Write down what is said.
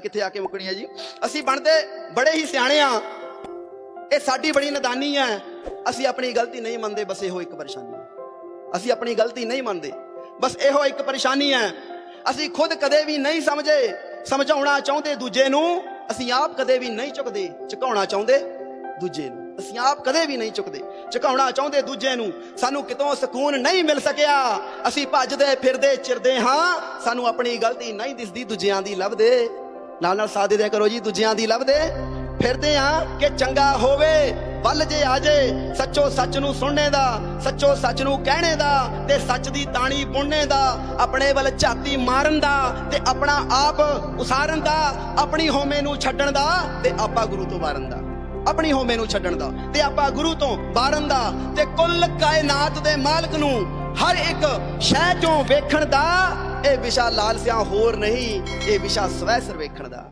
ਕਿੱਥੇ ਆ ਕੇ ਮੁੱਕਣੀ ਹੈ ਜੀ? ਅਸੀਂ ਬਣਦੇ ਬੜੇ ਹੀ ਸਿਆਣੇ ਆ ਇਹ ਸਾਡੀ ਬੜੀ ਨਦਾਨੀ ਹੈ। ਅਸੀਂ ਆਪਣੀ ਗਲਤੀ ਨਹੀਂ ਮੰਨਦੇ, ਬਸ ਇਹੋ ਇੱਕ ਪਰੇਸ਼ਾਨੀ ਹੈ। ਅਸੀਂ ਆਪਣੀ ਗਲਤੀ ਨਹੀਂ ਮੰਨਦੇ। ਬਸ ਇਹੋ ਇੱਕ ਪਰੇਸ਼ਾਨੀ ਹੈ। ਅਸੀਂ ਖੁਦ ਕਦੇ ਵੀ ਨਹੀਂ ਸਮਝੇ, ਸਮਝਾਉਣਾ ਚਾਹੁੰਦੇ ਦੂਜੇ ਨੂੰ। ਅਸੀਂ ਆਪ ਕਦੇ ਵੀ ਨਹੀਂ ਚੁੱਕਦੇ ਝੁਕਾਉਣਾ ਚਾਹੁੰਦੇ ਦੂਜੇ ਨੂੰ। ਅਸੀਂ ਆਪ ਕਦੇ ਵੀ ਨਹੀਂ ਚੁੱਕਦੇ ਝੁਕਾਉਣਾ ਚਾਹੁੰਦੇ ਦੂਜੇ ਨੂੰ। ਸਾਨੂੰ ਕਿਤੋਂ ਸਕੂਨ ਨਹੀਂ ਮਿਲ ਸਕਿਆ। ਅਸੀਂ ਭੱਜਦੇ ਫਿਰਦੇ ਚਿਰਦੇ ਹਾਂ। ਸਾਨੂੰ ਆਪਣੀ ਗਲਤੀ ਨਹੀਂ ਦਿਸਦੀ, ਦੂਜਿਆਂ ਦੀ ਲੱਭਦੇ ਨਾਲ ਨਾਲ ਸਾਥ ਦੇ ਦਿਆ ਕਰੋ ਜੀ, ਦੂਜਿਆਂ ਦੀ ਲੱਭਦੇ ਫਿਰਦੇ ਆ ਕਿ ਚੰਗਾ ਹੋਵੇ, ਵੱਲ ਜੇ ਆ ਜੇ, ਸੱਚੋ ਸੱਚ ਨੂੰ ਸੁਣਨੇ ਦਾ, ਸੱਚੋ ਸੱਚ ਨੂੰ ਕਹਿਣੇ ਦਾ ਤੇ ਸੱਚ ਦੀ ਤਾਣੀ ਬੁਣਨੇ ਦਾ, ਆਪਣੇ ਵੱਲ ਝਾਤੀ ਮਾਰਨ ਦਾ ਤੇ ਆਪਣਾ ਆਪ ਉਸਾਰਨ ਦਾ, ਆਪਣੀ ਹੋਮੇ ਨੂੰ ਛੱਡਣ ਦਾ ਤੇ ਆਪਾ ਗੁਰੂ ਤੋਂ ਵਾਰਨ ਦਾ। ਆਪਣੀ ਹੋਮੇ ਨੂੰ ਛੱਡਣ ਦਾ ਤੇ ਆਪਾਂ ਗੁਰੂ ਤੋਂ ਵਾਰਨ ਦਾ ਤੇ ਕੁੱਲ ਕਾਇਨਾਤ ਦੇ ਮਾਲਕ ਨੂੰ ਹਰ ਇੱਕ ਸ਼ੈ ਚੋਂ ਵੇਖਣ ਦਾ, ਇਹ ਵਿਸ਼ਾ ਲਾਲਸਿਆਂ ਹੋਰ ਨਹੀਂ, ਇਹ ਵਿਸ਼ਾ ਸਵੈ ਸਰ ਵੇਖਣ ਦਾ।